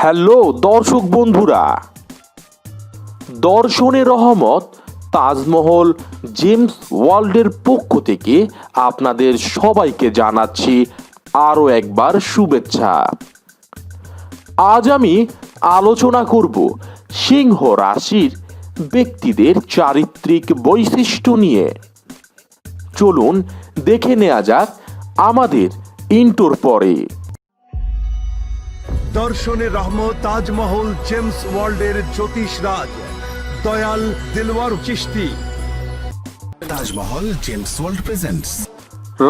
Hello দর্শক বন্ধুরা। দর্শনের রহমত তাজমহল জেমস ওয়ার্ল্ডের পক্ষ থেকে আপনাদের সবাইকে জানাচ্ছি আরও একবার শুভেচ্ছা। আজ আমি আলোচনা করব সিংহ রাশির ব্যক্তিদের চারিত্রিক বৈশিষ্ট্য নিয়ে। চলুন দেখে নেওয়া যাক আমাদের ইন্টোর পরে। দর্শনের রহমত তাজমহল জেমস ওয়ার্ল্ডের জ্যোতিষ রাজ। Dayal Dilwar Chishti Tajmahal gems world presents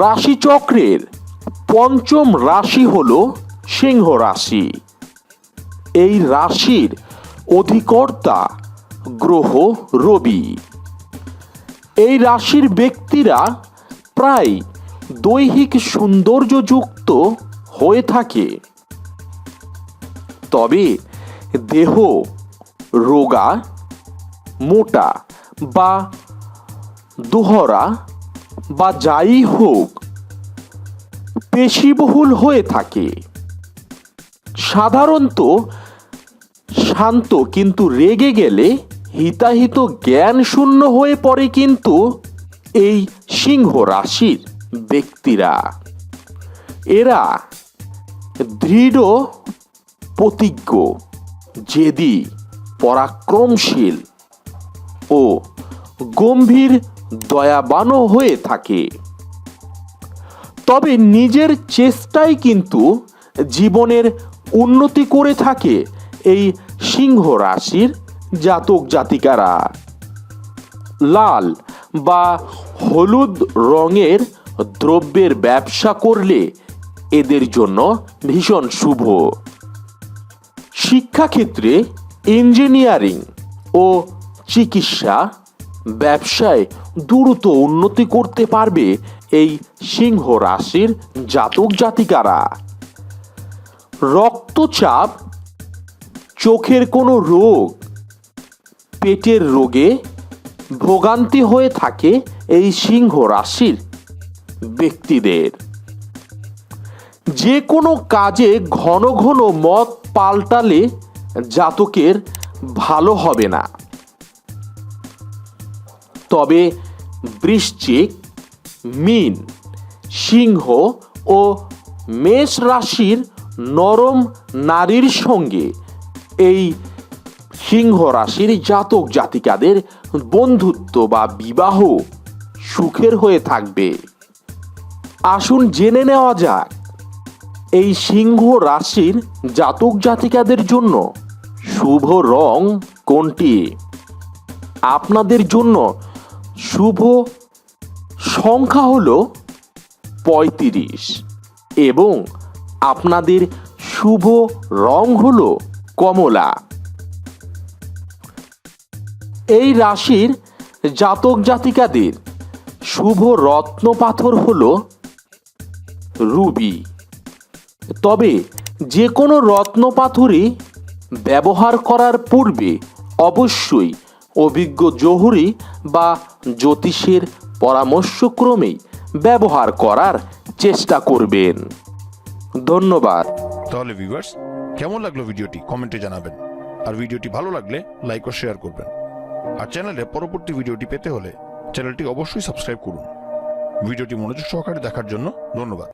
রাশিচক্রের পঞ্চম রাশি হল সিংহ রাশি। এই রাশির অধিকর্তা গ্রহ রবি। এই রাশির ব্যক্তিরা প্রায় দৈহিক সৌন্দর্যযুক্ত হয়ে থাকে। তবে দেহ রোগা, মোটা বা দোহরা বা যাই হোক পেশিবহুল হয়ে থাকে। সাধারণত শান্ত কিন্তু রেগে গেলে হিতাহিত জ্ঞান শূন্য হয়ে পড়ে কিন্তু এই সিংহ রাশির ব্যক্তিরা। এরা দৃঢ় প্রতিজ্ঞ, জেদি, পরাক্রমশীল ও গম্ভীর দয়াবানও হয়ে থাকে। তবে নিজের চেষ্টায় কিন্তু জীবনের উন্নতি করে থাকে এই সিংহ রাশির জাতক জাতিকারা। লাল বা হলুদ রঙের দ্রব্যের ব্যবসা করলে এদের জন্য ভীষণ শুভ। শিক্ষাক্ষেত্রে ইঞ্জিনিয়ারিং ও চিকিৎসা ব্যবসায় দ্রুত উন্নতি করতে পারবে এই সিংহ রাশির জাতক জাতিকারা। রক্তচাপ, চোখের কোনো রোগ, পেটের রোগে ভোগান্তি হয়ে থাকে এই সিংহ রাশির ব্যক্তিদের। যে কোনো কাজে ঘন ঘন মত পাল্টালে জাতকের ভালো হবে না। তবে বৃশ্চিক, মিন, সিংহ ও মেষ রাশির নরম নারীর সঙ্গে এই সিংহ রাশির জাতক জাতিকাদের বন্ধুত্ব বা বিবাহ সুখের হয়ে থাকবে। আসুন জেনে নেওয়া যাক এই সিংহ রাশির জাতক জাতিকাদের জন্য শুভ রং কোনটি? আপনাদের জন্য শুভ সংখ্যা হল পঁয়ত্রিশ এবং আপনাদের শুভ রং হল কমলা। এই রাশির জাতক জাতিকাদের শুভ রত্ন পাথর হলো রুবি। তবে যে কোনো রত্ন পাথরই ব্যবহার করার পূর্বে অবশ্যই অভিজ্ঞ জহুরি বা জ্যোতিষের পরামর্শক্রমেই ব্যবহার করার চেষ্টা করবেন। ধন্যবাদ। তাহলে ভিউয়ার্স কেমন লাগল ভিডিওটি? কমেন্টে জানাবেন। আর ভিডিওটি ভালো লাগলে লাইক ও শেয়ার করবেন। আর চ্যানেলে পরবর্তী ভিডিওটি পেতে হলে চ্যানেলটি অবশ্যই সাবস্ক্রাইব করুন। ভিডিওটি মনোযোগ সহকারে দেখার জন্য ধন্যবাদ।